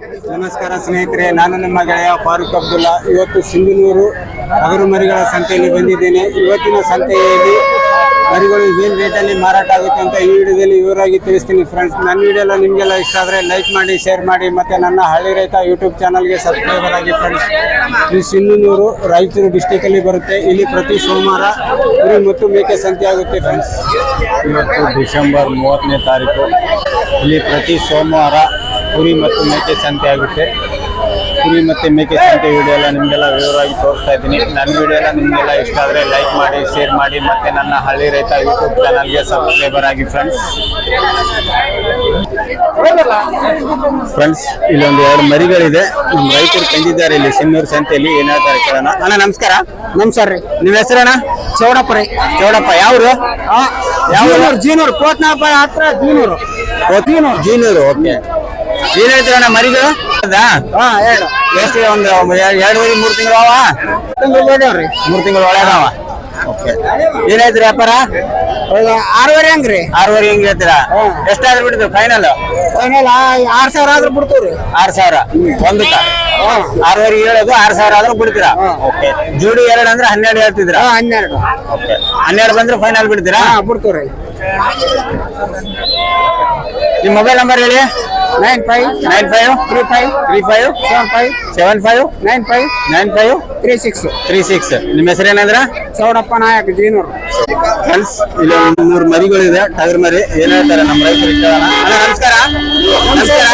ನಮಸ್ಕಾರ ಸ್ನೇಹಿತರೆ, ನಾನು ನಿಮ್ಮ ಗೆಳೆಯ ಫಾರೂಕ್ ಅಬ್ದುಲ್ಲಾ. ಇವತ್ತು ಸಿಂಧನೂರು ಅಗರು ಮರಿಗಳ ಸಂತೆಯಲ್ಲಿ ಬಂದಿದ್ದೇನೆ. ಇವತ್ತಿನ ಸಂತೆಯಲ್ಲಿ ಮರಿಗಳು ಏನು ರೇಟಲ್ಲಿ ಮಾರಾಟ ಆಗುತ್ತೆ ಅಂತ ಈ ವಿಡಿಯೋದಲ್ಲಿ ವಿವರವಾಗಿ ತಿಳಿಸ್ತೀನಿ ಫ್ರೆಂಡ್ಸ್ ನನ್ನ ವಿಡಿಯೋ ನಿಮಗೆಲ್ಲ ಇಷ್ಟ ಆದರೆ ಲೈಕ್ ಮಾಡಿ ಶೇರ್ ಮಾಡಿ, ಮತ್ತು ನನ್ನ ಹಳ್ಳಿ ರೈತ ಯೂಟ್ಯೂಬ್ ಚಾನಲ್ಗೆ ಸಬ್ಸ್ಕ್ರೈಬರ್ ಆಗಿ ಫ್ರೆಂಡ್ಸ್ ಈ ಸಿಂಧನೂರು ರಾಯಚೂರು ಡಿಸ್ಟಿಕಲ್ಲಿ ಬರುತ್ತೆ. ಇಲ್ಲಿ ಪ್ರತಿ ಸೋಮವಾರ ಕುರಿ ಮತ್ತು ಮೇಕೆ ಸಂತೆ ಆಗುತ್ತೆ ಫ್ರೆಂಡ್ಸ್ ಇವತ್ತು ಡಿಸೆಂಬರ್ ಮೂವತ್ತನೇ ತಾರೀಕು. ಇಲ್ಲಿ ಪ್ರತಿ ಸೋಮವಾರ ಕುರಿ ಮತ್ತು ಮೇಕೆ ಸಂತೆ ಆಗುತ್ತೆ. ಕುರಿ ಮತ್ತು ಮೇಕೆ ಸಂತೆ ವಿಡಿಯೋ ಎಲ್ಲ ನಿಮಗೆಲ್ಲ ವಿವರವಾಗಿ ತೋರಿಸ್ತಾ ಇದ್ದೀನಿ. ನನ್ನ ವಿಡಿಯೋ ಎಲ್ಲ ನಿಮಗೆಲ್ಲ ಇಷ್ಟ ಆದರೆ ಲೈಕ್ ಮಾಡಿ ಶೇರ್ ಮಾಡಿ ಮತ್ತು ನನ್ನ ಹಳ್ಳಿ ರೈತ ಯೂಟ್ಯೂಬ್ ಚಾನಲ್ಗೆ ಸಬ್ಸ್ಕ್ರೈಬರ್ ಆಗಿ ಫ್ರೆಂಡ್ಸ್ ಫ್ರೆಂಡ್ಸ್ ಇಲ್ಲೊಂದು ಎರಡು ಮರಿಗಳಿದೆ. ನಮ್ಮ ರೈತರು ತಂದಿದ್ದಾರೆ ಇಲ್ಲಿ ಸಿನ್ನೂರು ಸಂತೆಯಲ್ಲಿ. ಏನ್ ಹೇಳ್ತಾರೆ ಕೇಳೋಣ. ಅಣ್ಣ ನಮಸ್ಕಾರ. ನಮಸ್ಕಾರ ರೀ. ನಿಮ್ಮ ಹೆಸರಣ್ಣ? ಚೌಡಪ್ಪ ರೀ. ಚೌಡಪ್ಪ ಯಾವ್ರು? ಯಾವ ಜೀನೂರು ಕೋತ್ನಾಪ ಹತ್ರ ಜೀನೂರು. ಜೀನೂರು. ಜೀನೂರು ಓಕೆ ಏನ್ ಹೇಳ್ತೀರಣ್ಣ ಮರಿದು? ಹೌದಾ? ಹಾ ಹೇಳು. ಎಷ್ಟು ಒಂದು ಎರಡೂವರೆ ಮೂರು ತಿಂಗಳು ಅವ? ಮೂರು ತಿಂಗಳು ಒಳಗವ ಓಕೆ ಏನ್ ಹೇಳ್ತೀರಿ ವ್ಯಾಪಾರ? ಆರೂವರೆ ಹಂಗ್ರಿ ಆರೂವರೆ ಹೆಂಗ್ ಹೇಳ್ತೀರಾ? ಎಷ್ಟಾದ್ರೂ ಬಿಡ್ತೀವಿ ಫೈನಲ್ ಫೈನಲ್ ಆರ್ ಸಾವಿರ ಆದ್ರೂ ಬಿಡ್ತೀವ್ರಿ. ಆರ್ ಸಾವಿರ? ಒಂದಕ್ಕ? ಆರೂವರೆ ಹೇಳೋದು ಆರ್ ಸಾವಿರ ಆದ್ರೂ ಬಿಡ್ತೀರಾ? ಓಕೆ ಜೋಡಿ ಎರಡು ಅಂದ್ರೆ ಹನ್ನೆರಡು ಹೇಳ್ತಿದ್ರು ಹನ್ನೆರಡು. ಓಕೆ ಹನ್ನೆರಡು ಬಂದ್ರೆ ಫೈನಲ್ ಬಿಡ್ತೀರಾ? ಬಿಡ್ತೀವ್ರಿ. ನಿಮ್ಮ ಮೊಬೈಲ್ ನಂಬರ್ ಹೇಳಿ? Nine five nine five three five three five seven five seven five nine five nine five three six. Three six. ನಿಮ್ಮ ಹೆಸರು ಏನಂದ್ರ? ಚೌಡಪ್ಪ ನಾಯಕ್ ಜೀನೂರು. ಫ್ರೆಂಡ್ಸ್ ಇಲ್ಲಿ ಒಂದು ಮೂರು ಮರಿಗಳಿದೆ ಟಗರ್ ಮರಿ. ಏನ್ ಹೇಳ್ತಾರೆ ನಮ್ಮ ರೈತರು ಕೇಳೋಣ. ನಮಸ್ಕಾರ. ನಮಸ್ಕಾರ.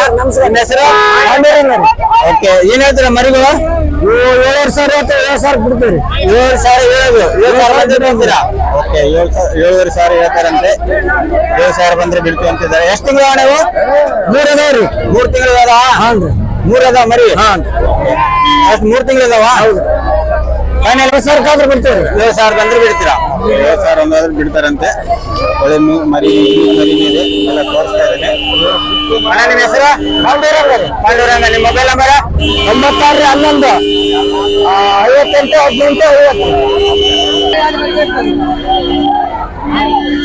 ನಿಮ್ಮ ಹೆಸರು? ಓಕೆ ಏನ್ ಹೇಳ್ತಾರೆ ಮರಿಗಳು? ಏಳು ಸಾವಿರ ಏಳು ಸಾವಿರ ಬಿಡ್ತೀರಿ. ಏಳು ಸಾವಿರ ಹೇಳೋದು. ಏಳು ಸಾವಿರ ಬಂದ್ರೆ ಬಿಡ್ತೀರಾ? ಓಕೆ ಏಳು ಸಾವಿರ ಏಳುವರೆ ಸಾವಿರ ಹೇಳ್ತಾರಂತೆ. ಏಳು ಸಾವಿರ ಬಂದ್ರೆ ಬಿಡ್ತೀವಿ ಅಂತಿದ್ದಾರೆ. ಎಷ್ಟು ತಿಂಗಳು ನೀವು ಮೂರು ಅದಾವ ರೀ. ಮೂರು ತಿಂಗಳು ಅದಾವ? ಮೂರು ಅದಾವ ಮರಿ? ಅಷ್ಟು ಮೂರು ತಿಂಗಳು ಅದಾವ? ಹೌದು. ಫೈನಲ್ ಏಳು ಸಾವಿರ ಆದ್ರೆ ಬಿಡ್ತೀವಿ ಏಳು ಸಾವಿರ ಬಂದ್ರೆ ಬಿಡ್ತೀರಾ? ಏಳು ಸಾವಿರ ಒಂದಾದ್ರೆ ಬಿಡ್ತಾರಂತೆ. ಒಳ್ಳೆ ಮೀ- ಮರಿ ಮರಿ ಇದೆ. ಎಲ್ಲ ತೋರಿಸ್ತಾ ಇದ್ದೇನೆ. ಅಣ್ಣ ನಿಮ್ಮ ಹೆಸರು? ಪಾಂಡುರಂಗ ನಿಮ್ಮ ಮೊಬೈಲ್ ನಂಬರ್? ಒಂಬತ್ತಾರು ಹನ್ನೊಂದು. ಐವತ್ತೆಂಟು ಹದಿನೆಂಟು ಐವತ್ತು.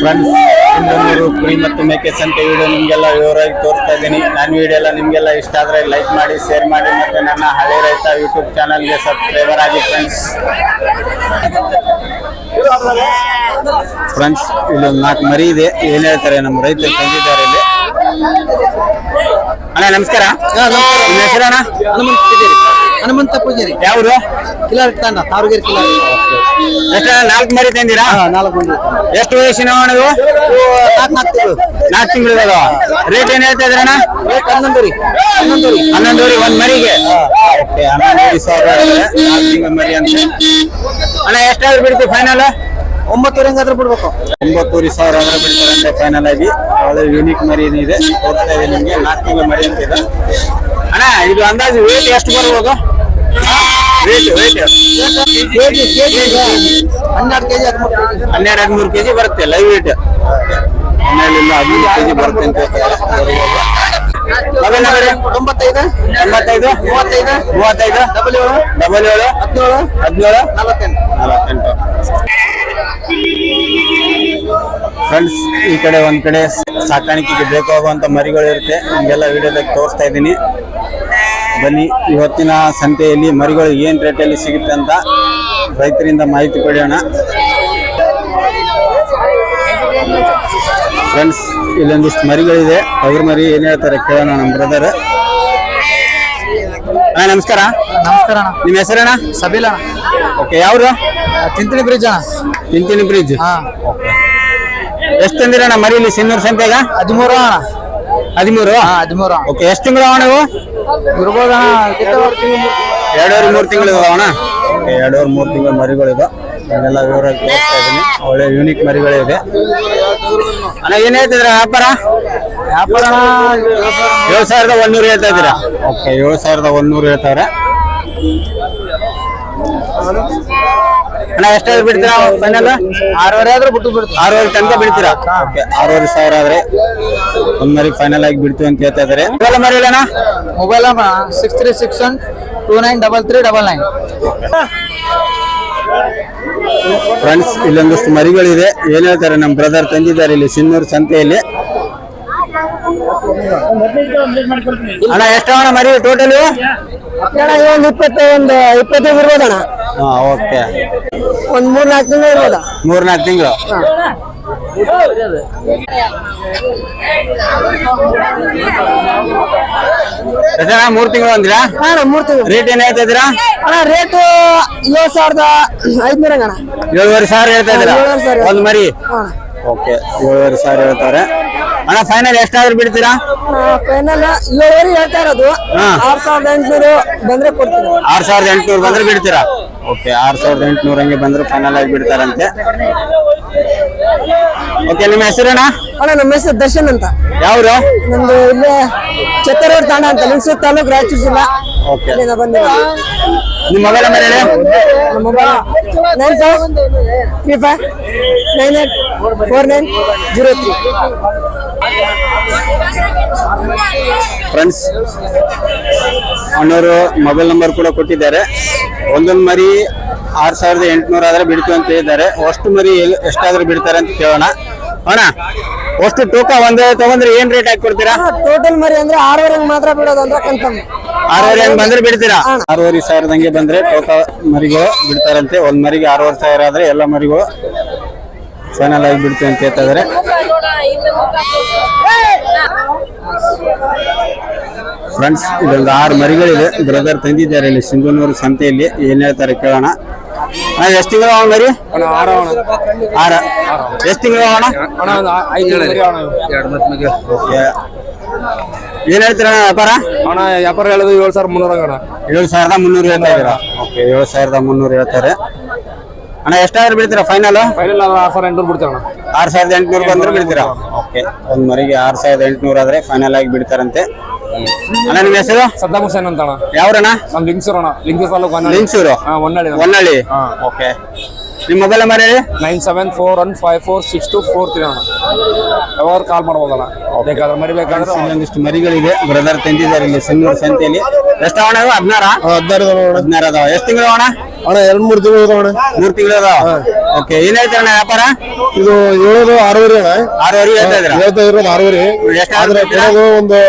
ಫ್ರೆಂಡ್ಸ್ ಇನ್ನೊಂದು ಕುರಿ ಮತ್ತು ಮೇಕೆ ಸಂತೆ ವಿಡಿಯೋ ನಿಮಗೆಲ್ಲ ವಿವರವಾಗಿ ತೋರಿಸ್ತಾ ಇದ್ದೀನಿ. ನನ್ನ ವಿಡಿಯೋ ಎಲ್ಲ ನಿಮಗೆಲ್ಲ ಇಷ್ಟ ಆದರೆ ಲೈಕ್ ಮಾಡಿ ಶೇರ್ ಮಾಡಿ ಮತ್ತು ನನ್ನ ಹಳೆ ರೈತ ಯೂಟ್ಯೂಬ್ ಚಾನಲ್ಗೆ ಸಬ್ಸ್ಕ್ರೈಬರ್ ಆಗಿ ಫ್ರೆಂಡ್ಸ್ ಫ್ರೆಂಡ್ಸ್ ಇಲ್ಲೊಂದು ನಾಲ್ಕು ಮರಿ ಇದೆ. ಏನು ಹೇಳ್ತಾರೆ ನಮ್ಮ ರೈತರು ತಂದಿದ್ದಾರೆ ಇಲ್ಲಿ? ಅಣ್ಣ ನಮಸ್ಕಾರ. ನಿಮ್ಮ ಹೆಸರಣ್ಣ ಹನುಮಂತ ಪೂಜಾರಿ. ಯಾವ್ರು? ಕಿಲಾರಿ ತಾಂಡ ತಾವರಗಿರಿ ಕಿಲಾರ್. ಎಷ್ಟು ನಾಲ್ಕು ಮರಿ ತಂದಿರಾ? ನಾಲ್ಕು ಮಂದಿ ಎಷ್ಟು ವಯಸ್ಸಿನ ನೀವು ನಾಲ್ಕು ನಾಲ್ಕು ತಿಂಗಳು. ನಾಲ್ಕು ತಿಂಗಳು ರೇಟ್ ಏನ್ ಹೇಳ್ತಾ ಇದ್ರಣ್ಣ ರೇಟ್ ಹನ್ನೊಂದು ರೀ ಹನ್ನೊಂದು ರೀ ಹನ್ನೊಂದುವರೆ ಒಂದ್ ಮರಿಗೆ? ಓಕೆ. ಸಾವಿರ. ನಾಲ್ಕು ತಿಂಗಳ ಮರಿ ಅಂತ. ಅಣ್ಣ ಎಷ್ಟಾದ್ರೂ ಬಿಡ್ತೀವಿ ಫೈನಲ್ ಒಂಬತ್ತುವರೆ ಹಂಗಾದ್ರೆ ಬಿಡ್ಬೇಕು. ಒಂಬತ್ತೂವರೆ ಸಾವಿರ ಅಂದ್ರೆ ಬಿಡ್ತಾರಂತೆ ಫೈನಲ್ ಆಗಿ. ಒಳ್ಳೆ ಯೂನಿಕ್ ಮರಿ ಏನಿದೆ. ಇದೆ ನಿಮ್ಗೆ. ನಾಲ್ಕು ತಿಂಗಳ ಮರಿ ಅಂತ ಇದೆ ಅಣ್ಣ ಇದು ಅಂದಾಜು ವೇಟ್ ಎಷ್ಟು ಬರ್ಬೋದು? ಹನ್ನೆರಡು ಕೆಜಿ ಹನ್ನೆರಡು ಹದಿಮೂರು ಕೆಜಿ ಬರುತ್ತೆ ಲೈವ್ ವೇಟ್ ಹನ್ನೆರಡಿಲ್ಲ ಹದಿಮೂರು ಕೆಜಿ ಬರುತ್ತೆ ಅಂತ ತೊಂಬತ್ತೈದು. ಎಂಬತ್ತೈದು ಮೂವತ್ತೈದು. ಮೂವತ್ತೈದು? ಡಬಲ್ ಏಳು ಡಬಲ್ ಏಳು ಹದಿನೇಳು. ಹದಿನೇಳು? ನಲವತ್ತೆಂಟು. ನಲವತ್ತೆಂಟು. ಫ್ರೆಂಡ್ಸ್ ಈ ಕಡೆ ಒಂದ್ ಕಡೆ ಸಾಕಾಣಿಕೆಗೆ ಬೇಕಾಗುವಂತ ಮರಿಗಳು ಇರುತ್ತೆ ನಿಮಗೆಲ್ಲ ವಿಡಿಯೋದಾಗ ತೋರಿಸ್ತಾ ಇದ್ದೀನಿ. ಬನ್ನಿ. ಇವತ್ತಿನ ಸಂತೆಯಲ್ಲಿ ಮರಿಗಳು ಏನ್ ರೇಟಲ್ಲಿ ಸಿಗುತ್ತೆ ಅಂತ ರೈತರಿಂದ ಮಾಹಿತಿ ಪಡೆಯೋಣ. ಫ್ರೆಂಡ್ಸ್ ಇಲ್ಲೊಂದಿಷ್ಟು ಮರಿಗಳಿದೆ. ಅವ್ರ ಮರಿ ಏನ್ ಹೇಳ್ತಾರೆ ಕೇಳೋಣ ನಮ್ಮ ಬ್ರದರ್ ಅಣ್ಣ ನಮಸ್ಕಾರ. ನಮಸ್ಕಾರ ಅಣ್ಣ. ನಿಮ್ಮ ಹೆಸರಣ್ಣ? ಸಬೀಲ ಓಕೆ ಯಾವ್ರು? ತಿಂತಿನಿ ಬ್ರಿಡ್ಜ್ ಅಣ್ಣ. ತಿಂತಿನಿ ಬ್ರಿಡ್ಜ್ ಎಷ್ಟು ತಂದಿರಣ್ಣ ಮರಿ ಇಲ್ಲಿ ಸಿನ್ನೂರು ಸಂತೆಗ? ಹದಿಮೂರು ಅಣ್ಣ. ಹದಿಮೂರು? ಹಾ ಹದಿಮೂರು ಅಣ್ಣ. ಓಕೆ ಎಷ್ಟು ತಿಂಗಳು ಅವ ನೀವು ಇರ್ಬೋದು ಎರಡೂವರೆ ಮೂರು ತಿಂಗಳು ಅಣ್ಣ? ಎರಡೂವರೆ ಮೂರು ತಿಂಗಳು ಮರಿಗಳಿದೆ ಅದೆಲ್ಲ ವಿವರ ತೋರಿಸ್ತಾ ಇದ್ದೀನಿ. ಒಳ್ಳೆ ಯೂನಿಕ್ ಮರಿಗಳಿದೆ ಅಣ್ಣ ಏನ್ ಹೇಳ್ತಿದ್ರ ವ್ಯಾಪಾರ? ವ್ಯಾಪಾರ ಏಳು ಸಾವಿರದ ಒಂದೂರು ಹೇಳ್ತಾ ಇದ್ದೀರಾ? ಓಕೆ ಏಳು ಸಾವಿರದ ಒಂದೂರು ಹೇಳ್ತಾರೆ. ಅಣ್ಣ ಎಷ್ಟಾದ್ರು ಬಿಡ್ತೀರಾ ಫೈನಲ್ ಆರೂವರೆ ಆದ್ರೆ ಬಿಟ್ಟು ಬಿಡ್ತೀವಿ ಆರೂವರೆ ತನಕ ಬಿಡ್ತೀರಾ? ಓಕೆ ಆರೂವರೆ ಸಾವಿರ ಆದ್ರೆ ಒಂದ್ ಮರಿ ಫೈನಲ್ ಆಗಿ ಬಿಡ್ತೀವಿ ಅಂತ ಹೇಳ್ತಾ ಇದಾರೆ. ಮೊಬೈಲ್ ಮರಿ ಇಲ್ಲಣ್ಣ mobile number six three six one two nine double three double nine friends ಇಲ್ಲೊಂದಷ್ಟು ಮರಿಗಳಿದೆ. ಏನ್ ಹೇಳ್ತಾರೆ? ನಮ್ಮ ಬ್ರದರ್ ತಂದಿದ್ದಾರೆ ಇಲ್ಲಿ ಸಿನ್ನೂರು ಸಂತೆಯಲ್ಲಿ. ಅಣ್ಣ ಎಷ್ಟು ಅಣ್ಣ ಮರಿ ಟೋಟಲ್ ಒಂದು ಇಪ್ಪತ್ತೈದು ಇರ್ಬೋದಣ್ಣ ಹಾ ಓಕೆ. ಒಂದು ಮೂರ್ ನಾಲ್ಕು ತಿಂಗಳು ಇರ್ಬೋದ? ಮೂರ್ನಾಲ್ಕು ತಿಂಗಳು. ಎಷ್ಟಣ್ಣ ಮೂರ್ ತಿಂಗಳು ಅಂದಿರಾ? ಅಣ್ಣ ಮೂರು ತಿಂಗಳು. ರೇಟ್ ಏನ್ ಹೇಳ್ತಾ ಇದ್ದೀರಾ? ಅಣ್ಣ ರೇಟು ಏಳು ಸಾವಿರದ ಐದ್ನೂರ ಅಣ್ಣ ಏಳುವರೆ ಸಾವಿರ ಹೇಳ್ತಾ ಇದ್ದೀರಾ? ಏಳುವರೆ ಸಾವಿರ. ಒಂದ್ ಮರಿ. ಓಕೆ ಏಳುವರೆ ಸಾವಿರ ಹೇಳ್ತಾರೆ. ಅಣ್ಣ ಫೈನಲ್ ಎಷ್ಟಾದ್ರೂ ಬಿಡ್ತೀರಾ? ಫೈನಲ್ ಏಳುವರೆ ಹೇಳ್ತಾ ಇರೋದು. ಹಾ. ಆರ್ ಸಾವಿರದ ಎಂಟುನೂರು ಬಂದ್ರೆ ಕೊಡ್ತೀರಾ ಆರ್ ಸಾವಿರದ ಎಂಟುನೂರು ಬಂದ್ರೆ ಬಿಡ್ತೀರಾ? ಓಕೆ ಆರ್ ಸಾವಿರದ ಎಂಟುನೂರ ಹಂಗೆ ಬಂದ್ರೆ ಫೈನಲ್ ಆಗಿ ಬಿಡ್ತಾರಂತೆ. ಓಕೆ ನಿಮ್ಮ ಹೆಸರಣ್ಣ ಅಣ್ಣ ನಮ್ಮ ಹೆಸರು ದರ್ಶನ್ ಅಂತ. ಯಾವ್ರು? ನಮ್ದು ಇಲ್ಲೇ ಛತ್ತರೂರು ತಾಣ ಅಂತ ಲಿಂಗಸೂರು ತಾಲೂಕು ರಾಯಚೂರು ಜಿಲ್ಲಾ. ಓಕೆ. ಇಲ್ಲಿಂದ ನಿಮ್ಮ ಮೊಬೈಲ್ ನಂಬರ್ ಹೇಳಿ ನಮ್ಮ mobile nine five three five nine eight four nine zero three. Friends ಅಣ್ಣವರು ಮೊಬೈಲ್ ನಂಬರ್ ಕೂಡ ಕೊಟ್ಟಿದ್ದಾರೆ. ಒಂದೊಂದು ಮರಿ ಆರ್ ಸಾವಿರದ ಎಂಟುನೂರು ಆದರೆ ಬಿಡ್ತೀವಿ ಅಂತ ಹೇಳಿದ್ದಾರೆ. ಅಷ್ಟು ಮರಿ ಎಲ್ಲಿ ಎಷ್ಟಾದ್ರೂ ಬಿಡ್ತಾರೆ ಅಂತ ಕೇಳೋಣ. ಅಣ್ಣ ಅಷ್ಟು ತೂಕ ಒಂದೇ ತಗೊಂಡ್ರೆ ಏನ್ ರೇಟ್ ಹಾಕಿ ಕೊಡ್ತೀರಾ? ಟೋಟಲ್ ಮರಿ ಅಂದ್ರೆ ಆರೂವರೆ ಮಾತ್ರ ಬಿಡೋದು ಅಂದ್ರೆ ಕನ್ಫರ್ಮ್ ಆರೂವರೆ ಹಂಗ್ ಬಂದ್ರೆ ಬಿಡ್ತೀರಾ? ಆರೂವರೆ ಸಾವಿರದಂಗೆ ಬಂದ್ರೆ ಟೋಕ ಮರಿಗಳು ಬಿಡ್ತಾರಂತೆ. ಒಂದ್ ಮರಿಗೆ ಆರೂವರೆ ಸಾವಿರ ಆದ್ರೆ ಎಲ್ಲ ಮರಿಗಳು ಫೈನಲ್ ಆಗಿ ಬಿಡ್ತೀವಿ ಅಂತ ಹೇಳ್ತಾ ಫ್ರೆಂಡ್ಸ್ ಇದೊಂದು ಆರು ಮರಿಗಳಿದೆ. ಬ್ರದರ್ ತಂದಿದ್ದಾರೆ ಇಲ್ಲಿ ಸಿಂಧನೂರು ಸಂತೆಯಲ್ಲಿ. ಏನ್ ಹೇಳ್ತಾರೆ ಕೇಳೋಣ. ಎಷ್ಟು ತಿಂಗಳು ಅವ ಮರಿ? ಆರ ಎಷ್ಟು ತಿಂಗಳು ಅಣ್ಣ? ಓಕೆ. ಏನ್ ಹೇಳ್ತೀರ ವ್ಯಾಪಾರ? ಅಣ್ಣ ವ್ಯಾಪಾರ ಹೇಳೋದು ಏಳು ಸಾವಿರ ಮುನ್ನೂರ ಅಣ್ಣ ಏಳು ಸಾವಿರದ ಮುನ್ನೂರು ಹೇಳ್ತಾ ಇದ್ದೀರಾ? ಓಕೆ ಏಳು ಸಾವಿರದ ಮುನ್ನೂರು ಹೇಳ್ತಾರೆ. ಅಣ್ಣ ಎಷ್ಟಾದ್ರೂ ಬಿಡ್ತೀರಾ ಫೈನಲ್ ಫೈನಲ್ ಆರು ಸಾವಿರ ಎಂಟುನೂರು ಬಿಡ್ತೇವೆ ಅಣ್ಣ ಆರ್ ಸಾವಿರದ ಎಂಟುನೂರು ಬಂದ್ರೆ ಬಿಡ್ತೀರಾ? ಓಕೆ ಒಂದು ಮರಿಗೆ ಆರ್ ಸಾವಿರದ ಎಂಟುನೂರು ಆದ್ರೆ ಫೈನಲ್ ಆಗಿ ಬಿಡ್ತಾರಂತೆ. ಅಣ್ಣ ನಿಮ್ಮ ಹೆಸರು? ಸದ್ದಾಮ್ ಹುಸೇನ್ ಅಂತ ಅಣ್ಣ ಯಾವ್ರಣ್ಣ? ನಮ್ ಲಿಂಗ್ಸೂರ್ ಅಣ್ಣ. ಲಿಂಗ್ಸೂರ್ ತಾಲೂಕು ಲಿಂಗ್ಸೂರು? ಹಾ ಹೊನ್ನಾಳಿ ಹೊನ್ನಳ್ಳಿ ಓಕೆ. ನಿಮ್ಮ ಮೊಬೈಲ್ ನಂಬರ್ ಹೇಳಿ? Nine seven four one five four six two four three ಅಣ್ಣ. ಯಾವಾಗ ಕಾಲ್ ಮಾಡ್ಬೋದಣ್ಣ. ಬೇಕಾದ್ರೆ ಮರಿಬೇಕಾದ್ರೆ ಒಂದೊಂದಿಷ್ಟು ಮರಿಗಳಿವೆ. ಮರಿಗಳಿದೆ ಬ್ರದರ್ ತಂದಿದ್ದಾರೆ ಇಲ್ಲಿ ಸಿನ್ನೂರು ಸಂತೆಯಲ್ಲಿ. ಎಷ್ಟು ಅಣ್ಣ ಹದಿನಾರ? ಹದಿನಾರು ಹದಿನಾರು ಅದಾವ. ಎಷ್ಟು ತಿಂಗಳು ಅಣ್ಣ? ಅಣ್ಣ ಎರಡು ಮೂರು ತಿಂಗಳು ಅಣ್ಣ. ಮೂರ್ ತಿಂಗಳು ಓಕೆ ಏನ್ ಅಣ್ಣ ವ್ಯಾಪಾರ? ಇದು ಏಳೋದು ಆರೂವರೆ ಅಣ್ಣ. ಆರೂವರೆ ಹೇಳ್ತಾ ಇದ್ದೀರಾ? ಹೇಳ್ತಾ ಇರೋದು ಆರೂವರೆ. ಆದ್ರೆ? ಕೊಡೋದು ಒಂದು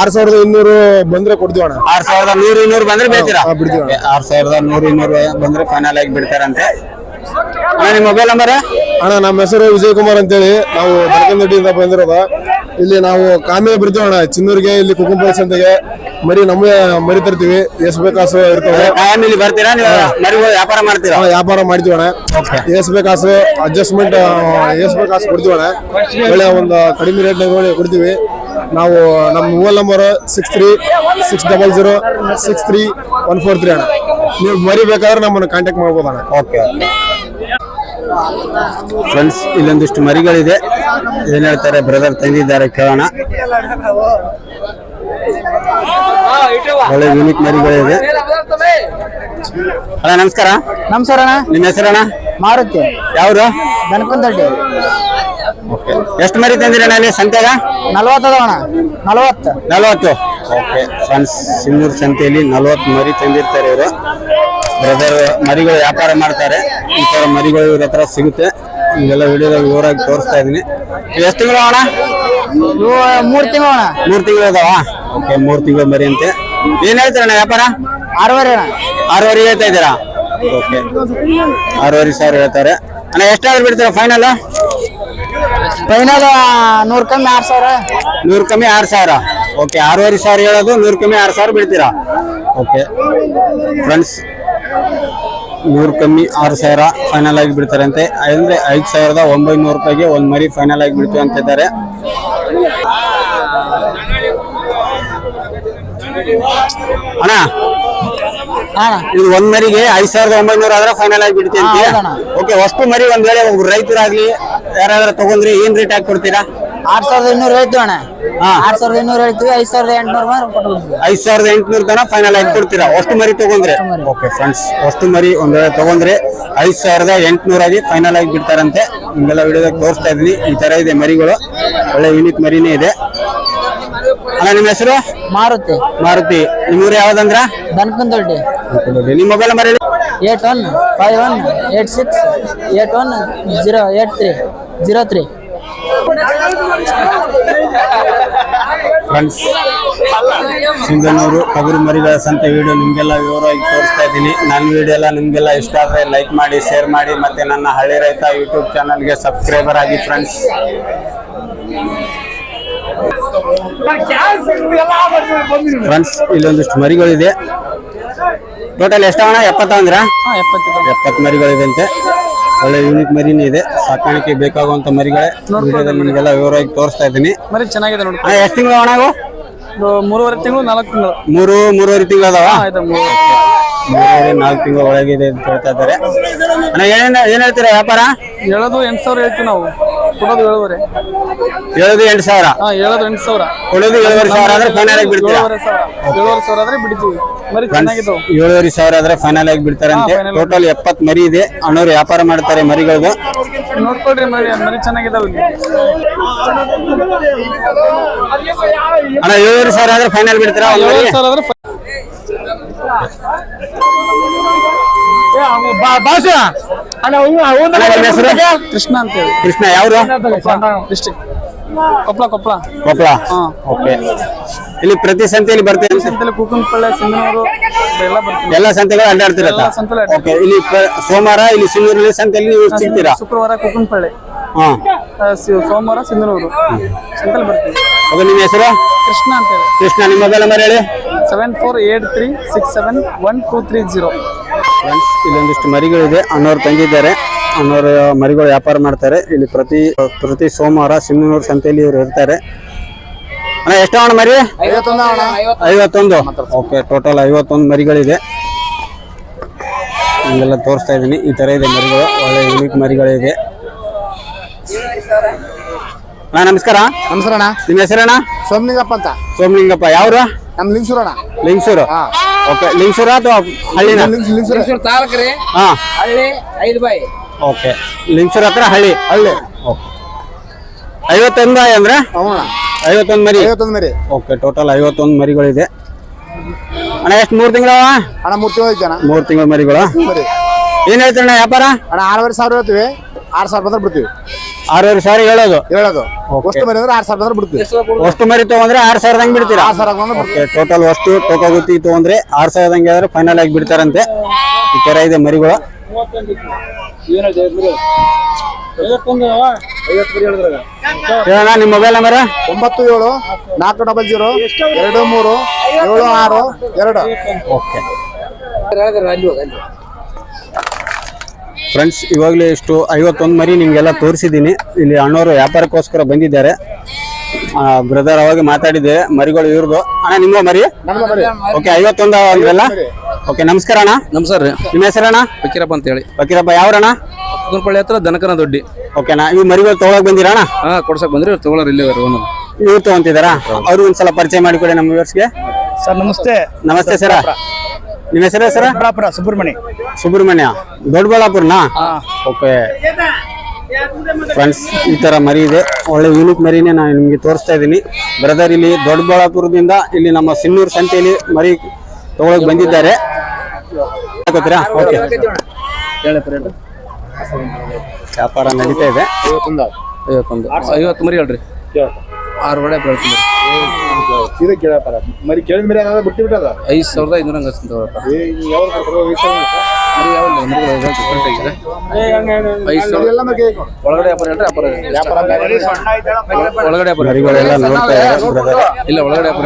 ಆರ್ ಸಾವಿರದ ಇನ್ನೂರು ಬಂದ್ರೆ ಕೊಡ್ತೀವಿ ಅಣ್ಣ. ಆರ್ ಸಾವಿರದ ನೂರು ಇನ್ನೂರು ಬಂದ್ರೆ ಬೇಡ್ತೀರಾ? ಹಾ, ಬಿಡ್ತೀವಿ. ಆರ್ ಸಾವಿರದ ನೂರು ಇನ್ನೂರು ಬಂದ್ರೆ ಫೈನಲ್ ಆಗಿ ಬಿಡ್ತಾರಂತೆ. ಅಣ್ಣ ನಿಮ್ಮ ಮೊಬೈಲ್ ನಂಬರ್ ಅಣ್ಣ ನಮ್ಮ ಹೆಸರು ವಿಜಯ್ ಕುಮಾರ್ ಅಂತೇಳಿ. ನಾವು ದೊಡ್ಡಕಂದಡ್ಡಿಯಿಂದ ಬಂದಿರೋದ. ಇಲ್ಲಿ ನಾವು ಕಾಮೆ ಬರ್ತೀವಿ ಅಣ್ಣ ಚಿನ್ನೂರಿಗೆ ಇಲ್ಲಿ ಕುಕುಂಬ ಸಂತೆಗೆ ಮರಿ ನಮ್ಮೇ ಮರಿ ತರ್ತೀವಿ. ಎಸ್ ಬೇಕಾಸು ಇರ್ತವೆ. ಕಾಯಂ ಇಲ್ಲಿ ಬರ್ತೀರಾ? ನೀವು ಮರಿಗಳು ವ್ಯಾಪಾರ ಮಾಡ್ತೀರಾ? ನಾವು ವ್ಯಾಪಾರ ಮಾಡ್ತೀವಿ ಅಣ್ಣ. ಎಸ್ ಬೇಕಾಸು ಅಡ್ಜಸ್ಟ್ಮೆಂಟ್ ಎಸ್ ಬೇಕಾಸು ಕೊಡ್ತೀವಿ ಅಣ್ಣ. ಒಳ್ಳೆ ಒಂದು ಕಡಿಮೆ ರೇಟ್ ರೇಟ್ನಾಗ ಕೊಡ್ತೀವಿ. ನಾವು ನಮ್ಮ mobile number six three six double zero six three one four three ಅಣ್ಣ. ನೀವು ಮರಿ ಬೇಕಾದ್ರೆ ನಮ್ಮನ್ನು ಕಾಂಟ್ಯಾಕ್ಟ್ ಮಾಡ್ಬೋದು ಅಣ್ಣ ಓಕೆ. ಫ್ರೆಂಡ್ಸ್ ಇಲ್ಲೊಂದಿಷ್ಟು ಮರಿಗಳಿದೆ. ಏನ್ ಹೇಳ್ತಾರೆ ಬ್ರದರ್ ತಂದಿದ್ದಾರೆ ಕೇಳೋಣ. ಒಳ್ಳೆ ಯೂನಿಕ್ ಮರಿಗಳಿದೆ. ಅಣ್ಣ ನಮಸ್ಕಾರ. ನಮಸ್ಕಾರ ಅಣ್ಣ. ನಿಮ್ಮ ಹೆಸರಣ್ಣ ಮಾರುತಿ. ಯಾವ್ದು? ಗಣಪಂದಡ್ಡಿ ಎಷ್ಟು ಮರಿ ತಂದಿರಣ್ಣ ಅಲ್ಲಿ ಸಂತೆಗ? ನಲ್ವತ್ತು ಅದಾವ ಅಣ್ಣ. ನಲವತ್ತು. ನಲವತ್ತು. ಓಕೆ ಫ್ರೆಂಡ್ಸ್ ಸಿಂಗೂರು ಸಂತೆಯಲ್ಲಿ ನಲವತ್ತು ಮರಿ ತಂದಿರ್ತಾರೆ ಇವರು. ಬ್ರದರ್ ಮರಿಗಳು ವ್ಯಾಪಾರ ಮಾಡ್ತಾರೆ. ಈ ತರ ಮರಿಗಳು ಇವ್ರ ಹತ್ರ ಸಿಗುತ್ತೆ. ಇದೆಲ್ಲ ವಿಡಿಯೋದಾಗ ವಿವರವಾಗಿ ತೋರಿಸ್ತಾ ಇದೀನಿ ಎಷ್ಟು ತಿಂಗಳು ಅಣ್ಣ? ಮೂರು ತಿಂಗಳು ಅಣ್ಣ. ಮೂರು ತಿಂಗಳು ಅದಾವ? ಓಕೆ ಮೂರು ತಿಂಗಳು ಮರಿ ಅಂತೆ. ಏನ್ ಹೇಳ್ತೀರಣ್ಣ ವ್ಯಾಪಾರ? ಆರೂವರೆ ಅಣ್ಣ. ಆರೂವರೆ ಹೇಳ್ತಾ ಇದ್ದೀರಾ? ಓಕೆ ಆರೂವರೆ ಸಾವಿರ ಹೇಳ್ತಾರೆ. ಅಣ್ಣ ಎಷ್ಟಾದ್ರೂ ಬಿಡ್ತೀರಾ ಫೈನಲ್ ಫೈನಲ್ ನೂರು ಕಮ್ಮಿ ಆರು ಸಾವಿರ. ನೂರು ಕಮ್ಮಿ ಆರು ಸಾವಿರ. ಓಕೆ ಆರೂವರೆ ಸಾವಿರ ಹೇಳೋದು ನೂರು ಕಮ್ಮಿ ಆರು ಸಾವಿರ ಬಿಡ್ತೀರಾ? ಓಕೆ ಫ್ರೆಂಡ್ಸ್ ನೂರು ಕಮ್ಮಿ ಆರು ಸಾವಿರ ಫೈನಲ್ ಆಗಿ ಬಿಡ್ತಾರಂತೆ. ಅಂದ್ರೆ ಐದು ಸಾವಿರದ ಒಂಬೈನೂರು ರೂಪಾಯಿಗೆ ಒಂದು ಮರಿ ಫೈನಲ್ ಆಗಿ ಬಿಡ್ತೀವಿ ಅಂತ ಇದ್ದಾರೆ. ಅಣ್ಣ ಇದು ಒಂದ್ ಮರಿಗೆ ಐದ್ ಸಾವಿರದ ಒಂಬೈನೂರ ಆದ್ರೆ ಫೈನಲ್ ಆಗಿ ಬಿಡ್ತೀನಿ ಓಕೆ ಅಷ್ಟು ಮರಿ ಒಂದ್ ವೇಳೆ ಒಬ್ರು ರೈತರಾಗ್ಲಿ ಯಾರಾದ್ರೂ ತಗೊಂಡ್ರಿ ಏನ್ ರೇಟ್ ಹಾಕಿ ಕೊಡ್ತೀರಾ? ಆರು ಸಾವಿರದ ಇನ್ನೂರು ಹೇಳ್ತೀವಿ ಅಣ್ಣ. ಆರ್ ಸಾವಿರದ ಇನ್ನೂರು ಹೇಳ್ತೀವಿ ಐದು ಸಾವಿರದ ಎಂಟುನೂರು ಕೊಟ್ಬಿಡ್ತೀವಿ. ಐದ್ ಸಾವಿರದ ಎಂಟುನೂರು ತನ ಫೈನಲ್ ಆಗಿ ಕೊಡ್ತೀರಾ? ಅಷ್ಟು ಮರಿ ತಗೊಂಡ್ರೆ? ಓಕೆ ಫ್ರೆಂಡ್ಸ್ ಅಷ್ಟು ಮರಿ ಒಂದ್ ವೇಳೆ ತಗೊಂಡ್ರೆ ಐದ್ ಸಾವಿರದ ಎಂಟುನೂರಾಗಿ ಫೈನಲ್ ಆಗಿ ಬಿಡ್ತಾರಂತೆ. ನಿಮ್ಗೆಲ್ಲ ವಿಡಿಯೋದಾಗ ತೋರಿಸ್ತಾ ಇದೀನಿ ಈ ತರ ಇದೆ ಮರಿಗಳು. ಒಳ್ಳೆ ಯೂನಿಕ್ ಮರಿನೇ ಇದೆ. ಅಲ್ಲ ನಿಮ್ಮ ಹೆಸರು? ಮಾರುತಿ. ಮಾರುತಿ. ನಿಮ್ಮೂರು ಯಾವ್ದಂದ್ರ? ದನಕಂದಡ್ಡಿ. ನಿಮ್ಮ ಮೊಬೈಲ್ ನಂಬರ್ ಹೇಳಿ. Eight one five one eight six eight one zero eight three zero three. Friends Singanur ಟಗರು ಮರಿಗಳ ಸಂತೆ ವಿಡಿಯೋ ನಿಮಗೆಲ್ಲ ವಿವರವಾಗಿ ತೋರಿಸ್ತಾ ಇದ್ದೀನಿ. ನನ್ನ ವಿಡಿಯೋ ಎಲ್ಲ ನಿಮಗೆಲ್ಲ ಇಷ್ಟ ಆದರೆ ಲೈಕ್ ಮಾಡಿ ಶೇರ್ ಮಾಡಿ ಮತ್ತು ನನ್ನ ಹಳ್ಳಿ ರೈತ ಯೂಟ್ಯೂಬ್ ಚಾನಲ್ಗೆ ಸಬ್ಸ್ಕ್ರೈಬರ್ ಆಗಿ ಫ್ರೆಂಡ್ಸ್ ಫ್ರೆಂಡ್ಸ್ ಇಲ್ಲೊಂದಿಷ್ಟು ಮರಿಗಳಿದೆ. ಟೋಟಲ್ ಎಷ್ಟವಣ ಎಪ್ಪತ್ತಂದ್ರ? ಎಪ್ಪತ್ತು. ಮರಿಗಳಿದೆ ಮರಿಗಳಿದಂತೆ ಒಳ್ಳೆ ಯೂನಿಕ್ ಮರಿನೇ ಇದೆ. ಸಾಕಾಣಿಕೆ ಬೇಕಾಗುವಂತ ಮರಿಗಳೇ. ವಿಡಿಯೋದಲ್ಲಿ ನಿಮಗೆಲ್ಲ ವಿವರವಾಗಿ ತೋರಿಸ್ತಾ ಇದ್ದೀನಿ. ಮರಿ ಚೆನ್ನಾಗಿದೆ ನೋಡಿ ಎಷ್ಟು ತಿಂಗಳು? ಇದು ಮೂರುವರೆ ತಿಂಗಳು ನಾಲ್ಕು ತಿಂಗಳು. ಮೂರು ಮೂರುವರೆ ತಿಂಗಳು ಅದಾವ? ಆಯ್ತು ಮೂರು ಮೂರುವರೆ ನಾಲ್ಕು ತಿಂಗಳು ಒಳಗಿದೆ ಅಂತ ಹೇಳ್ತಾ ಇದ್ದಾರೆ. ಅಣ್ಣ ಏನೇನು ಏನ್ ಹೇಳ್ತೀರಾ ವ್ಯಾಪಾರ? ಹೇಳೋದು ಎಂಟು ಸಾವಿರ ಹೇಳ್ತೀವಿ ನಾವು. ಕೊಡೋದು ಏಳುವರೆ. ಹೇಳೋದು ಎಂಟು ಸಾವಿರ? ಹಾಂ ಹೇಳೋದು ಎಂಟು ಸಾವಿರ. ಕೊಡೋದು ಏಳುವರೆ ಸಾವಿರ ಆದ್ರೆ ಫೈನಲ್ ಆಗಿ ಬಿಡ್ತೀರಾ? ಏಳುವರೆ ಸಾವಿರ. ಏಳುವರೆ ಸಾವಿರ ಆದ್ರೆ ಬಿಡ್ತೀವಿ. ಮರಿ ಚೆನ್ನಾಗಿದ್ದಾವೆ ಏಳುವರೆ ಸಾವಿರ ಆದ್ರೆ ಫೈನಲ್ ಆಗಿ final. ಟೋಟಲ್ ಎಪ್ಪತ್ ಮರಿ ಇದೆ. ಅಣ್ಣವ್ರು ವ್ಯಾಪಾರ ಮಾಡ್ತಾರೆ ಮರಿಗಳದು. ನೋಡ್ಕೊಳ್ರಿ ಮರಿ ಮರಿ ಚೆನ್ನಾಗಿದಾವ್ ಇಲ್ಲಿ. ಅಣ್ಣ ಏಳುವರೆ ಸಾವಿರ ಆದ್ರೆ ಫೈನಲ್ ಬಿಡ್ತೀರಾ ಏಳು ಸಾವಿರ ಆದ್ರೆ ಫೈ- ಅಣ್ಣ, ನಿಮ್ಮ ಹೆಸರು? ಕೃಷ್ಣ ಕೃಷ್ಣ ಯಾವ್ದು? ಡಿಸ್ಟಿಕ್ ಕೊಪ್ಪಳ ಕೊಪ್ಪಳ ಕೊಪ್ಪಳ ಹಾ. ಓಕೆ. ಇಲ್ಲಿ ಪ್ರತಿ ಸಂತೆಯಲ್ಲಿ ಬರ್ತೇನೆ ಸಂತೆಲಿ ಕುಕುಂಪಳ್ಳೆ ಸಿಂಗನೂರು ಎಲ್ಲ ಬರ್ತೀವಿ. ಎಲ್ಲ ಸಂತೆಗಳು ಅಡ್ಡಾಡ್ತಿರತ್ತ? ಎಲ್ಲ ಸಂತೆಲಿ ಇಲ್ಲಿ ಪ್ರ- ಸೋಮವಾರ ಇಲ್ಲಿ ಸಿಂಧನೂರಲ್ಲಿ ಸಂತೆಯಲ್ಲಿ ನೀವು ಸಿಗ್ತೀರಾ? ಶುಕ್ರವಾರ ಕುಕುಂಪಳ್ಳಿ ಹಾ. ಆ, ಸಿ- ಸೋಮವಾರ ಸಿಂಧನೂರು ಸಂತೆಲಿ ಬರ್ತೀವಿ. ಅದು ನಿಮ್ಮ ಹೆಸರು? ಕೃಷ್ಣ ಅಂತೇಳಿ. ಕೃಷ್ಣ ನಿಮ್ಮ ಮೊಬೈಲ್ ನಂಬರ್ ಹೇಳಿ. Seven four eight three six seven one two three zero. Friends ಇಲ್ಲೊಂದಿಷ್ಟು ಮರಿಗಳಿದೆ. ಅಣ್ಣವ್ರು ತಂದಿದ್ದಾರೆ ಅನ್ನೋರು ಮರಿಗಳು ವ್ಯಾಪಾರ ಮಾಡ್ತಾರೆ. ಇಲ್ಲಿ ಪ್ರತಿ ಪ್ರತಿ ಸೋಮವಾರ ಸಿಂಧನೂರು ಸಂತೆಯಲ್ಲಿ ಇವರು ಇರ್ತಾರೆ. ಅಣ್ಣ ಎಷ್ಟು ಅಣ್ಣ ಮರಿ? ಐವತ್ತೊಂದು ಓಕೆ ಟೋಟಲ್ ಐವತ್ತೊಂದು ಮರಿಗಳಿದೆ. ನಿಮಗೆಲ್ಲ ತೋರಿಸ್ತಾ ಇದ್ದೀನಿ. ಈ ಥರ ಇದೆ ಮರಿಗಳು. ಒಳ್ಳೆ ಯೂನಿಕ್ ಮರಿಗಳಿದೆ ಅಣ್ಣ ನಮಸ್ಕಾರ. ನಮಸ್ಕಾರ ಅಣ್ಣ. ನಿಮ್ಮ ಹೆಸರಣ್ಣ? ಸೋಮಲಿಂಗಪ್ಪ ಅಂತ. ಸೋಮಲಿಂಗಪ್ಪ. ಯಾವ್ರ? ನಮ್ಮ ಲಿಂಗಸೂರು ಅಣ್ಣ. ಲಿಂಗಸೂರು. ಓಕೆ ಲಿಂಗಸೂರ ಅಥವಾ ಹಳ್ಳಿನ? ತಾಲೂಕು ರೀ. ಹಾ. ಹಳ್ಳಿ ಐದು ಬಾಯಿ. ಓಕೆ ಲಿಂಗಸೂರು ಹತ್ರ ಹಳ್ಳಿ. ಹಳ್ಳಿ. ಐವತ್ತೊಂದು ಅಂದ್ರೆ? ಅವಣ ಐವತ್ತೊಂದು ಮರಿ? ಐವತ್ತೊಂದು ಮರಿ. ಓಕೆ ಟೋಟಲ್ ಐವತ್ತೊಂದು ಮರಿಗಳಿದೆ. ಅಣ್ಣ ಎಷ್ಟು ಮೂರು ತಿಂಗಳು ಅಣ್ಣ ಮೂರು ತಿಂಗಳು ಐತೆ ಅಣ್ಣ. ಮೂರು ತಿಂಗಳ ಮರಿಗಳು. ಮರಿ ಏನ್ ಹೇಳ್ತಾರಣ್ಣ ವ್ಯಾಪಾರ? ಅಣ್ಣ ಆರೂವರೆ ಸಾವಿರ ಹೇಳ್ತೀವಿ. ಆರು ಸಾವಿರ ಬಂದ್ರೆ ಬಿಡ್ತೀವಿ. ಆರೂವರೆ ಸಾವಿರ ಹೇಳೋದು? ಹೇಳೋದು. ಅಷ್ಟು ಮರಿ ಅಂದ್ರೆ ಆರು ಸಾವಿರ ಬಂದ್ರೆ ಬಿಡ್ತೀವಿ. ಅಷ್ಟು ಮರಿ ತಗೊಂಡ್ರೆ ಆರು ಸಾವಿರದಂಗೆ ಬಿಡ್ತೀರಾ? ಆರು ಸಾವಿರ ಬಂದ್ರೆ ಟೋಟಲ್ ಅಷ್ಟು ಟೋಕೋಗುತ್ತಿ ತಗೊಂಡ್ರೆ ಆರು ಸಾವಿರದಂಗೆ ಆದ್ರೆ ಫೈನಲ್ ಆಗಿ ಬಿಡ್ತಾರಂತೆ. ಈ ಥರ ಇದೆ ಮರಿಗಳು. ಹೇಳೋಣ ನಿಮ್ಮ ಮೊಬೈಲ್ ನಂಬರ್ ಒಂಬತ್ತು ಏಳು ನಾಲ್ಕು ಡಬಲ್ ಜೀರೋ ಎರಡು ಮೂರು ಏಳು ಆರು ಎರಡು. ಓಕೆ ಫ್ರೆಂಡ್ಸ್ ಇವಾಗಲೇ ಇಷ್ಟು ಐವತ್ತೊಂದು ಮರಿ ನಿಮಗೆಲ್ಲ ತೋರಿಸಿದ್ದೀನಿ. ಇಲ್ಲಿ ಅಣ್ಣವರು ವ್ಯಾಪಾರಕ್ಕೋಸ್ಕರ ಬಂದಿದ್ದಾರೆ. ಬ್ರದರ್ ಅವಾಗ ಮಾತಾಡಿದ್ದೆ ಮರಿಗಳು ಇವ್ರದ್ದು ಅಣ್ಣ ನಿಮ್ಮ ಮರಿ? ಮರಿ. ಓಕೆ ಐವತ್ತೊಂದು ಅಂದ್ರಲ್ಲ? ಓಕೆ ನಮಸ್ಕಾರ ಅಣ್ಣ. ನಮಸ್ಕಾರ ರೀ. ನಿಮ್ಮ ಹೆಸರಣ್ಣ ಫಕೀರಪ್ಪ ಅಂತ ಹೇಳಿ ಫಕೀರಪ್ಪ ಯಾವ್ರಣ್ಣ? ಕುಂಪಳ್ಳಿ ಹತ್ರ ದನಕನ ದೊಡ್ಡಿ. ಓಕೆನಾ ಇವು ಮರಿಗಳು ತೊಗೊಳಕ್ ಬಂದಿರಾ ಅಣ್ಣ? ಹಾ ಕೊಡ್ಸಕ್ ಬಂದ್ರಿ ತಗೊಳ್ಳೋರು ಇಲ್ಲಿ ಇವರು ಇವ್ರು ತೊಗೊಂತಿದಾರಾ? ಅವ್ರು ಒಂದ್ಸಲ ಪರಿಚಯ ಮಾಡಿಕೊಡಿ ನಮ್ಮ ವ್ಯೂವರ್ಸ್ಗೆ ಸರ್ ನಮಸ್ತೆ. ನಮಸ್ತೆ ಸರ. ನಿಮ್ಮ ಹೆಸರೇ ಸರ? ಬಳ್ಳಾಪುರ ಸುಬ್ರಹ್ಮಣ್ಯ. ಸುಬ್ರಹ್ಮಣ್ಯ. ದೊಡ್ಡಬಳ್ಳಾಪುರನಾ? ಓಕೆ. ಫ್ರೆಂಡ್ಸ್ ಈ ತರ ಮರಿ ಇದೆ. ಒಳ್ಳೆ ಯೂನಿಕ್ ಮರಿನೇ ನಾನು ನಿಮಗೆ ತೋರಿಸ್ತಾ ಇದ್ದೀನಿ. ಬ್ರದರ್ ಇಲ್ಲಿ ದೊಡ್ಡಬಳ್ಳಾಪುರದಿಂದ ಇಲ್ಲಿ ನಮ್ಮ ಸಿನ್ನೂರು ಸಂತೆಯಲ್ಲಿ ಮರಿ ತಗೊಳಕ್ ಬಂದಿದ್ದಾರೆ. ಹಾಕೋತೀರಾ? ಓಕೆ ವ್ಯಾಪಾರ ನಡೀತಾ ಇದೆ. ಐವತ್ತೊಂದು. ಐವತ್ತು ಮರಿ ಹೇಳ್ರಿ. ಆರು ಒಡೆ ಬೆಳ್ತೀನಿ ಸೀದಾ ಕೇಳಪ್ಪ. ಮರಿ ಕೇಳಿದ ಮರಿ ಅದ ಬಿಟ್ಟು ಬಿಟ್ಟದ? ಐದು ಸಾವಿರದ ಐನೂರ ಹಂಗೆ ಎಲ್ಲ. ಒಳಗಡೆ ವ್ಯಾಪಾರ ಹೇಳ್ರಿ ವ್ಯಾಪಾರ. ವ್ಯಾಪಾರ. ಒಳಗಡೆ ವ್ಯಾಪಾರ ಹೇಳ್ರಿ. ಮರಿಗಳೆಲ್ಲ ನೋಡ್ತಾ ಇದ್ದಾರೆ ಬ್ರದರ್ ಇಲ್ಲ ಒಳಗಡೆ ವ್ಯಾಪಾರ.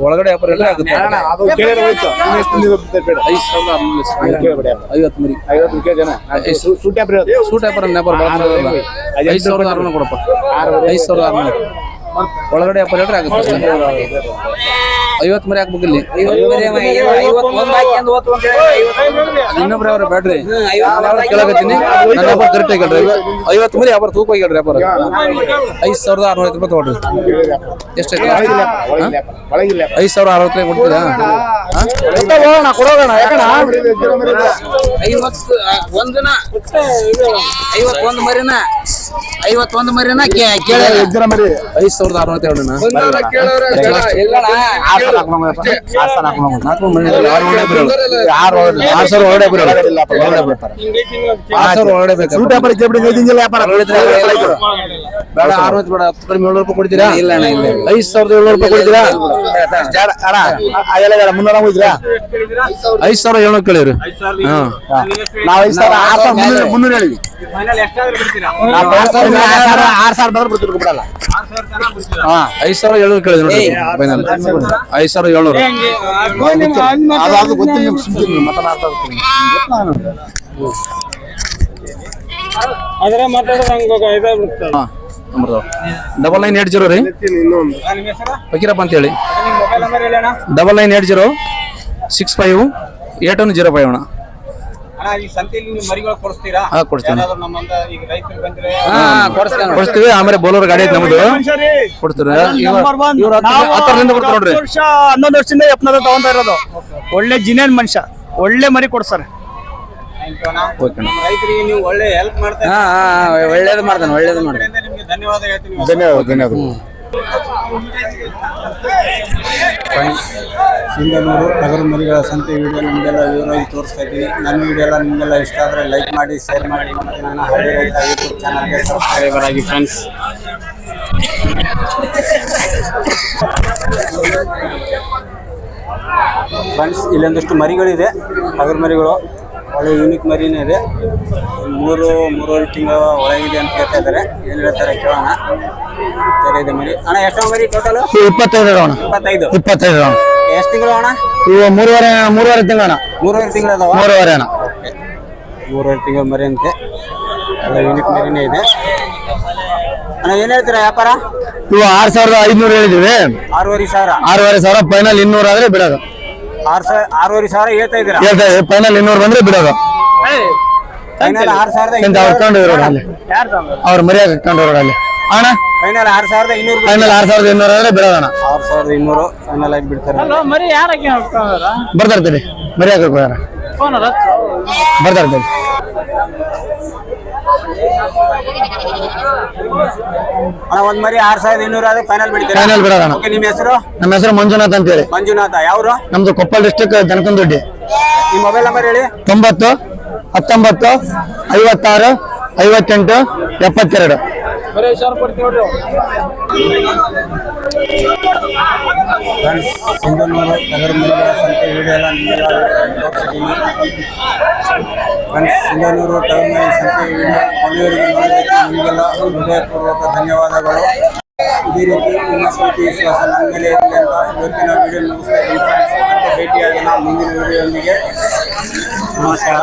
ಒಳಗಡೆ ವ್ಯಾಪಾರ ಹೇಳ್ರಿ ಆಗುತ್ತೆ. ಐವತ್ತು ಮರಿ. ಐವತ್ತು ಜನ. ಸೂಟ್ ಯಾಪ್ರಿ ಅದು? ಸೂಟ್ ವ್ಯಾಪಾರ ವ್ಯಾಪಾರ. ಐದು ಸಾವಿರದ ಆರ್ನೂರು ಕೊಡಪ್ಪ. ಐದು ಸಾವಿರದ ಆರ್ನೂರು. ಒಳಗಡೆ ವ್ಯಾಪಾರ ಹೇಳ್ರಿ ಆಗುತ್ತೆ. ಐವತ್ತು ಮರಿ ಹಾಕ್ಬೇಕು ಇಲ್ಲಿ ಐವತ್ತೊಂದು ಹಾಕ್ಯಂದು ಹೋತು ಅಂತ ಹೇಳಿ ಐವತ್ತೊಂದು. ಅದು ಇನ್ನೊಬ್ರು ಬ್ಯಾಡ್ರಿ ಐವತ್ತು ಕೇಳಕತ್ತೀನಿ. ನನ್ನ ವ್ಯಾಪಾರ ಕರೆಕ್ಟ್ ಆಗಿ ಹೇಳ್ರಿ ಐವತ್ತು ಮರಿ ವ್ಯಾಪಾರ ತೂಕ ಹೇಳ್ರಿ ವ್ಯಾಪಾರ ಐದು ಸಾವಿರದ ಆರ್ನೂರ ಐವತ್ತು ರೂಪಾಯಿ ತಗೊಳ್ರಿ ಅಪ್ಪ. ಐದು ಸಾವಿರ ಅರವತ್ತು ರೂಪಾಯಿ ಕೊಡ್ತೀರಾ. ಐವತ್ತು ಒಂದಿನ ಐವತ್ತೊಂದು ಮರಿನ. ಐವತ್ತೊಂದು ಮರಿನ ಕೇಳ ಎಜ್ಜನ ಮರಿ? ಐದು ಸಾವಿರದ ಎರಡು ಆರು ಸಾವಿರ ವ್ಯಾಪಾರ. ಬೇಡ ಆರು ಬೇಡ ಹತ್ತು ಕಡಿಮೆ ಏಳ್ನೂರು ರೂಪಾಯಿ ಕೊಡ್ತೀರಾ? ಇಲ್ಲ ಇಲ್ಲ ಐದು ಸಾವಿರದ ಏಳ್ನೂರು ರೂಪಾಯಿ ಕೊಡ್ತೀರಾ? ಮುನ್ನೂರ ಹೋಗಿದ್ರಾ ಐದು ಸಾವಿರ ಏಳ್ನೂರು ಕೇಳಿವ್ರಿ. ಹಾ. ನಾವು ಐದು ಸಾವಿರ ಆರು ಸಾವಿರ ಮುನ್ನೂರು ಮುನ್ನೂರ ಹೇಳಿವಿ ಆರು ಸಾವಿರ ಬಂದ್ರೆ ಬಿಡಲ್ಲ. ಐದು ಸಾವಿರ ಏಳ್ನೂರು ಕೇಳಿದ್ರಿ ನೋಡಿ ಫೈನಲ್. ಐದು ಸಾವಿರ ಏಳ್ನೂರು. ಗೊತ್ತಿಲ್ಲ. ನಿಮ್ಗೆ ಅದ್ರ ಮಾತಾಡಿದ್ರೆ ಹಾ ಡಬಲ್ ನೈನ್ ಏಟ್ ಜೀರೋ ರೀ. ನಿಮ್ಮ ಹೆಸರು? ಫಕೀರಪ್ಪ ಅಂತ ಹೇಳಿ ನಿಮ್ಮ ಮೊಬೈಲ್ ನಂಬರ್ ಹೇಳಿ ಅಣ್ಣ. Double nine eight zero six five eight one zero five ಅಣ್ಣ. ಕೊಡಿಸ್ತೀವಿ ಆಮೇಲೆ ಬೋಲೋರ್ ಗಾಡಿ ಐತೆ ನಮ್ದು. ಕೊಡ್ತೀವಿ ಹತ್ತರಿಂದ ನೋಡ್ರಿ. ವರ್ಷ ಹನ್ನೊಂದು ವರ್ಷದಿಂದ ಯಪ್ನದ ತಗೊಂತ ಇರೋದು. ಒಳ್ಳೆ ಜಿನೇನ್ ಮನುಷ್ಯ. ಒಳ್ಳೆ ಮರಿ ಕೊಡ್ತಾರೆ ಒಳ್ಳೆ ಹೆಲ್ಪ್ ಮಾಡ್ತಾ ಹಾ ಹಾ ಒಳ್ಳೇದು ಮಾಡ್ತಾನೆ ಒಳ್ಳೇದು ಮಾಡ್ತಾನೆ. ಧನ್ಯವಾದ ಧನ್ಯವಾದ ಧನ್ಯವಾದ ಸಿಂಗನೂರು ಟಗರು ಮರಿಗಳ ಸಂತೆ ವಿಡಿಯೋ ನಿಮಗೆಲ್ಲ ವಿವರವಾಗಿ ತೋರಿಸ್ತಾ ಇದ್ದೀನಿ. ನನ್ನ ವಿಡಿಯೋ ಎಲ್ಲ ನಿಮಗೆಲ್ಲ ಇಷ್ಟ ಆದರೆ ಲೈಕ್ ಮಾಡಿ ಶೇರ್ ಮಾಡಿ ಮತ್ತು ನಾನು ಹಳ್ಳಿ ರೈತ ಯೂಟ್ಯೂಬ್ ಚಾನಲ್ಗೆ ಸಬ್ಸ್ಕ್ರೈಬರ್ ಆಗಿ ಫ್ರೆಂಡ್ಸ್ ಫ್ರೆಂಡ್ಸ್ ಇಲ್ಲೊಂದಷ್ಟು ಮರಿಗಳಿದೆ, ಟಗರು ಮರಿಗಳು. ಒಳ್ಳೆ ಯೂನಿಕ್ ಮರಿನೇ ಇದೆ. ಮೂರು ಮೂರುವರೆ ತಿಂಗಳು ಒಳಗಿದೆ ಅಂತ ಹೇಳ್ತಾ ಇದ್ದಾರೆ. ಏನು ಹೇಳ್ತಾರೆ ಕೇಳೋಣ. ಸರಿ ಇದೆ ಮರಿ. ಅಣ್ಣ ಎಷ್ಟು ಮರಿ ಟೋಟಲ್ ಇಪ್ಪತ್ತೈದು ಅಣ್ಣ. ಇಪ್ಪತ್ತೈದು. ಇಪ್ಪತ್ತೈದು ಅಣ್ಣ. ಎಷ್ಟು ತಿಂಗಳು ಅಣ್ಣ? ಇವು ಮೂರುವರೆ ಮೂರುವರೆ ತಿಂಗಳಣ್ಣ ಮೂರುವರೆ ತಿಂಗಳು ಅದಾವ? ಮೂರುವರೆ ಅಣ್ಣ. ಮೂರುವರೆ ತಿಂಗಳು ಮರಿ ಅಂತೆ. ಎಲ್ಲ ಯೂನಿಕ್ ಮರಿನೇ ಇದೆ. ಅಣ್ಣ ಏನು ಹೇಳ್ತೀರಾ ವ್ಯಾಪಾರ? ಇವು ಆರು ಸಾವಿರದ ಐದ್ನೂರು ಹೇಳಿದೀವಿ ಆರೂವರೆ ಸಾವಿರ. ಆರೂವರೆ ಸಾವಿರ ಫೈನಲ್ ಇನ್ನೂರು ಆದ್ರೆ ಬಿಡೋದು. ಆರು ಸಾವಿರ ಆರೂವರೆ ಸಾವಿರ ಹೇಳ್ತಾ ಇದ್ದೀರಾ? ಹೇಳ್ತಾ ಇದ್ದೀವಿ. ಫೈನಲ್ ಇನ್ನೂರು ಬಂದ್ರೆ ಬಿಡೋದು. ಫೈನಲ್ ಆರು ಸಾವಿರದ ಇಂತ ಅವ್ರು ಅಲ್ಲಿ? ಅವ್ರ ಮರ್ಯಾದೆ ಅಲ್ಲಿ. ಅಣ್ಣ? ಫೈನಲ್ ಆರು ಸಾವಿರದ ಇನ್ನೂರು ಫೈನಲ್ ಆರು ಸಾವಿರದ ಇನ್ನೂರು ಆರು ಸಾವಿರದ ಇನ್ನೂರು ಫೈನಲ್ ಆಗಿ ಬಿಡ್ತಾರೆ. ಮರಿ ಯಾರಕ್ಕೆ ಬರ್ತಾರ್ತೀವಿ ಮರ್ಯಾದೆ ಹೋಗ್ಯಾರ ಬರ್ತಾರ್ತೀವಿ ಅಣ್ಣ ಒಂದ್ ಮರಿ ಆರು ಸಾವಿರದ ಇನ್ನೂರ ಆದ್ರೆ ಫೈನಲ್ ಬಿಡ್ತೀರಾ? ಫೈನಲ್ ಬಿಡೋಣ ಓಕೆ ನಿಮ್ಮ ಹೆಸರು? ನಮ್ಮ ಹೆಸರು ಮಂಜುನಾಥ್ ಅಂತೇಳಿ. ಮಂಜುನಾಥ ಯಾವ್ರು? ನಮ್ದು ಕೊಪ್ಪಳ ಡಿಸ್ಟಿಕ್ ದನಕಂದೊಡ್ಡಿ. ನಿಮ್ಮ ಮೊಬೈಲ್ ನಂಬರ್ ಹೇಳಿ. ತೊಂಬತ್ತು ಹತ್ತೊಂಬತ್ತು ಐವತ್ತಾರು ಐವತ್ತೆಂಟು ಎಪ್ಪತ್ತೆರಡು. ಸಿಂಧನೂರು ಟಗರು ಕೊಡ್ತೀವಿ ವಿಡಿಯೋ ಎಲ್ಲ ತೋರಿಸಿದ್ದೀನಿ. ಫ್ರೆಂಡ್ಸ್ ಸಿಂಧನೂರು ಮರಿ ಸಂತೆ ವಿಡಿಯೋ ಕೊನೆಯವರೆಗೂ ನೋಡಿದ್ದಕ್ಕೆ ನಿಮಗೆಲ್ಲ ಹೃದಯಪೂರ್ವಕ ಧನ್ಯವಾದಗಳು. ಇದೇ ರೀತಿ ನಿಮ್ಮ ಸ್ಮೃತಿ ವಿಶ್ವಾಸ ನನ್ನ ಮೇಲೆ ಇರಲಿ ಅಂತ ಇವತ್ತಿನ ವಿಡಿಯೋ ಮುಗಿಸ್ತಾ ಇದ್ದೀನಿ. ಫ್ರೆಂಡ್ಸ್ ಮತ್ತೆ ಭೇಟಿಯಾಗೋಣ ಮುಂದಿನ ವಿಡಿಯೋದೊಂದಿಗೆ ನಮಸ್ಕಾರ.